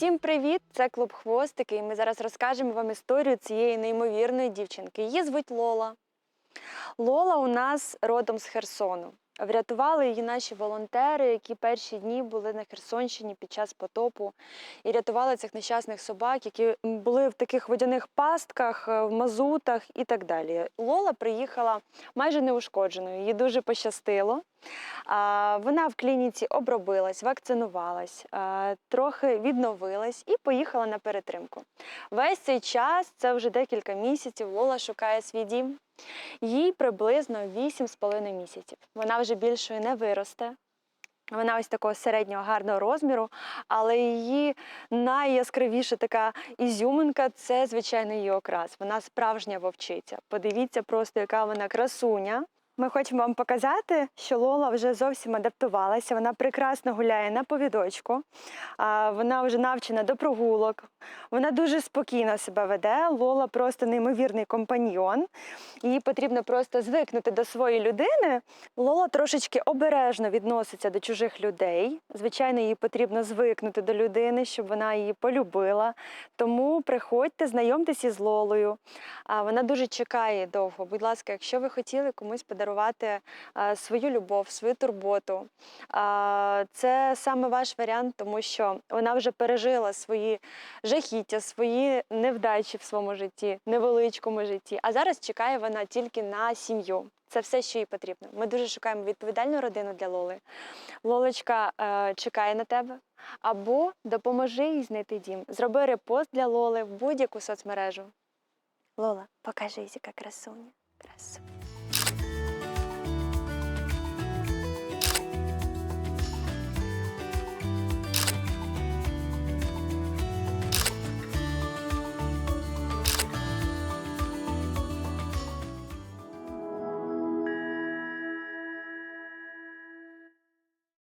Всім привіт! Це клуб Хвостики, і ми зараз розкажемо вам історію цієї неймовірної дівчинки. Її звуть Лола. Лола у нас родом з Херсону. Врятували її наші волонтери, які перші дні були на Херсонщині під час потопу і рятували цих нещасних собак, які були в таких водяних пастках, е, в мазутах і так далі. Лола приїхала майже неушкодженою. Їй дуже пощастило. Вона в клініці обробилась, вакцинувалась, трохи відновилась і поїхала на перетримку. Весь цей час, це вже декілька місяців, Лола шукає свій дім. Їй приблизно 8,5 місяців. Вона вже більшою не виросте. Вона ось такого середнього гарного розміру, але її найяскравіша така ізюминка це, звичайно, її окрас. Вона справжня вовчиця. Подивіться просто, яка вона красуня. Ми хочемо вам показати, що Лола вже зовсім адаптувалася. Вона прекрасно гуляє на повідочку, вона вже навчена до прогулок. Вона дуже спокійно себе веде. Лола просто неймовірний компаньйон. Їй потрібно просто звикнути до своєї людини. Лола трошечки обережно відноситься до чужих людей. Звичайно, їй потрібно звикнути до людини, щоб вона її полюбила. Тому приходьте, знайомтеся із Лолою. Вона дуже чекає довго. Будь ласка, якщо ви хотіли комусь подарувати е, свою любов, свою турботу, це саме ваш варіант, тому що вона вже пережила свої жахіття, свої невдачі в своєму житті, невеличкому житті. А зараз чекає вона тільки на сім'ю. Це все, що їй потрібно. Ми дуже шукаємо відповідальну родину для Лоли. Лолочка е, чекає на тебе. Або допоможи їй знайти дім. Зроби репост для Лоли в будь-яку соцмережу. Лола, покажись, яка красуня. Красуня.